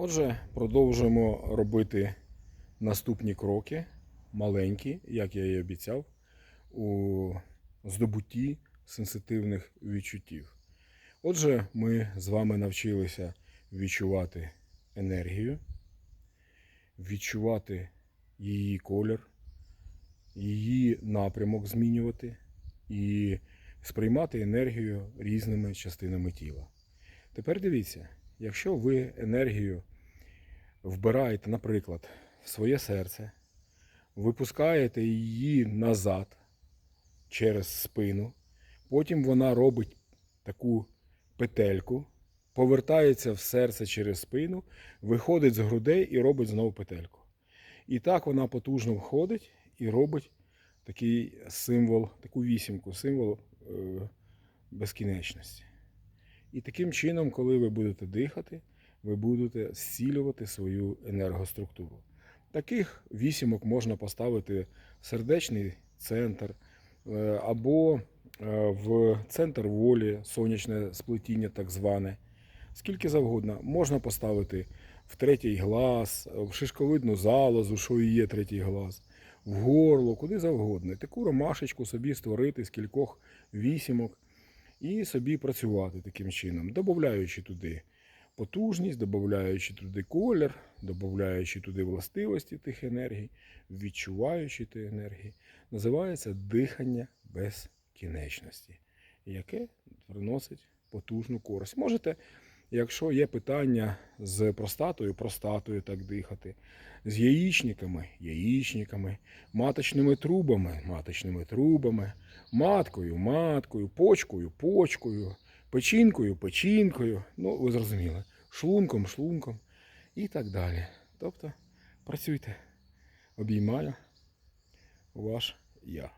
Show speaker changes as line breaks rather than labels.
Отже, продовжуємо робити наступні кроки, маленькі, як я і обіцяв, у здобутті сенситивних відчуттів. Отже, ми з вами навчилися відчувати енергію, відчувати її колір, її напрямок змінювати і сприймати енергію різними частинами тіла. Тепер дивіться, якщо ви енергію вбираєте, наприклад, в своє серце, випускаєте її назад через спину, потім вона робить таку петельку, повертається в серце через спину, виходить з грудей і робить знову петельку. І так вона потужно входить і робить такий символ, таку вісімку, символ е, безкінечності. І таким чином, коли ви будете дихати, ви будете зцілювати свою енергоструктуру. Таких вісімок можна поставити в сердечний центр е, або е, в центр волі, сонячне сплетіння, так зване. Скільки завгодно. Можна поставити в третій глаз, в шишковидну залозу, що і є третій глаз, в горло, куди завгодно. Таку ромашечку собі створити з кількох вісімок і собі працювати таким чином, додаючи туди потужність, додаючи туди колір, додаючи туди властивості тих енергій, відчуваючи ті енергії. Називається дихання безкінечності, яке приносить потужну користь. Можете, якщо є питання з простатою, простатою так дихати, з яєчниками, яєчниками, маточними трубами, маточними трубами, маткою, маткою, почкою, почкою, печінкою, печінкою, ну ви зрозуміли, шлунком, шлунком. І так далі. Тобто працюйте. Обіймаю ваш я.